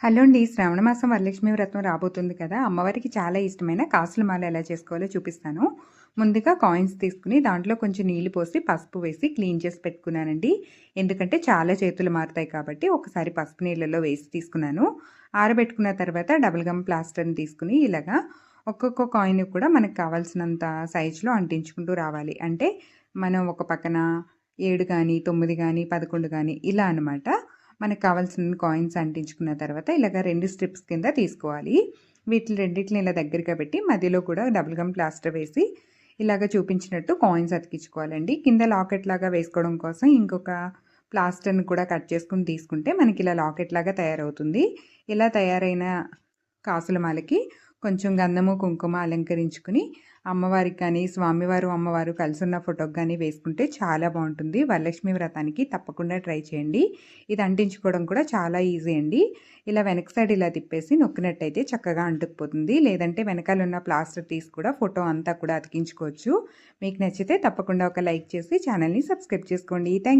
Hello అండి. శ్రావణ మాసం వరలక్ష్మి వ్రతం రాబోతుంది కదా. అమ్మవారికి చాలా ఇష్టమైన కాసుల మాల ఎలా చేసుకోవాలో చూపిస్తాను. ముందుగా కాయిన్స్ తీసుకుని దాంట్లో కొంచెం నీళ్ళు పోసి పసుపు వేసి క్లీన్ చేసి పెట్టుకున్నానండి. ఎందుకంటే చాలా చేతులు మారుతాయి కాబట్టి ఒకసారి పసుపు నీళ్ళలో వేసి తీసుకున్నాను. ఆరబెట్టుకున్న తర్వాత డబుల్ గమ్ ప్లాస్టర్ని తీసుకుని ఇలాగా ఒక్కొక్క కాయిన్ కూడా మనకు కావాల్సినంత సైజులో అంటించుకుంటూ రావాలి. అంటే మనం ఒక పక్కన ఏడు కానీ తొమ్మిది కానీ పదకొండు కానీ ఇలా అనమాట మనకు కావాల్సిన కాయిన్స్ అంటించుకున్న తర్వాత ఇలాగ రెండు స్ట్రిప్స్ కింద తీసుకోవాలి. వీటిని రెండింటిని ఇలా దగ్గరగా పెట్టి మధ్యలో కూడా డబుల్ గమ్ ప్లాస్టర్ వేసి ఇలాగ చూపించినట్టు కాయిన్స్ అతికించుకోవాలండి. కింద లాకెట్ లాగా వేసుకోవడం కోసం ఇంకొక ప్లాస్టర్ని కూడా కట్ చేసుకుని తీసుకుంటే మనకి ఇలా లాకెట్ లాగా తయారవుతుంది. ఇలా తయారైన కాసుల మాలకి కొంచెం గంధము కుంకుమ అలంకరించుకుని అమ్మవారికి కానీ స్వామివారు అమ్మవారు కలిసి ఉన్న ఫోటోకి కానీ వేసుకుంటే చాలా బాగుంటుంది. వరలక్ష్మి వ్రతానికి తప్పకుండా ట్రై చేయండి. ఇది అంటించుకోవడం కూడా చాలా ఈజీ అండి. ఇలా వెనక సైడ్ ఇలా తిప్పేసి నొక్కినట్టయితే చక్కగా అంటుకుపోతుంది. లేదంటే వెనకాల ఉన్న ప్లాస్టర్ తీసి కూడా ఫోటో అంతా కూడా అతికించుకోవచ్చు. మీకు నచ్చితే తప్పకుండా ఒక లైక్ చేసి ఛానల్ని సబ్స్క్రైబ్ చేసుకోండి. థ్యాంక్